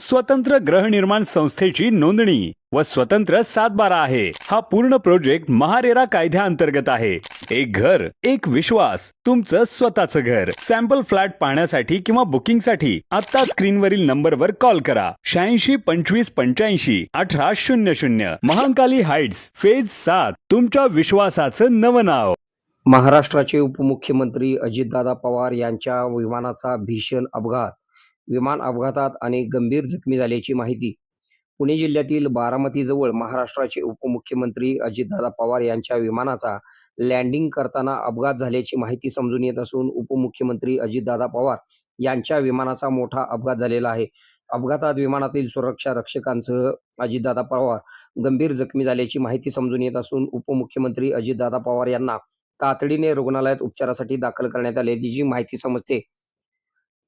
स्वतंत्र गृहनिर्माण संस्थेची नोंदणी व स्वतंत्र सातबारा आहे. हा पूर्ण प्रोजेक्ट महारेरा कायद्याअंतर्गत आहे. एक घर एक विश्वास तुमचं स्वतःचं घर. सॅम्पल फ्लॅट पाहण्यासाठी किंवा बुकिंगसाठी आता स्क्रीनवरील नंबरवर कॉल करा. शहाऐंशी पंचवीस पंच्याऐंशी अठरा शून्य शून्य. महाकाली हाइट्स फेज सात तुमच्या विश्वासाचं नवं नाव. महाराष्ट्राचे उपमुख्यमंत्री अजितदादा पवार यांच्या विमानाचा भीषण अपघात. विमान अपघातात अनेक गंभीर जखमी झाल्याची माहिती पुणे जिल्ह्यातील बारामतीजवळ महाराष्ट्राचे उपमुख्यमंत्री अजितदादा पवार यांच्या विमानाचा लँडिंग करताना अपघात झाल्याची माहिती समजून येत असून उपमुख्यमंत्री अजितदादा पवार यांच्या विमानाचा मोठा अपघात झालेला आहे. अपघातात विमानातील सुरक्षा रक्षकांसह अजितदादा पवार गंभीर जखमी झाल्याची माहिती समजून येत असून उपमुख्यमंत्री अजितदादा पवार यांना तातडीने रुग्णालयात उपचारासाठी दाखल करण्यात आल्याची माहिती समजते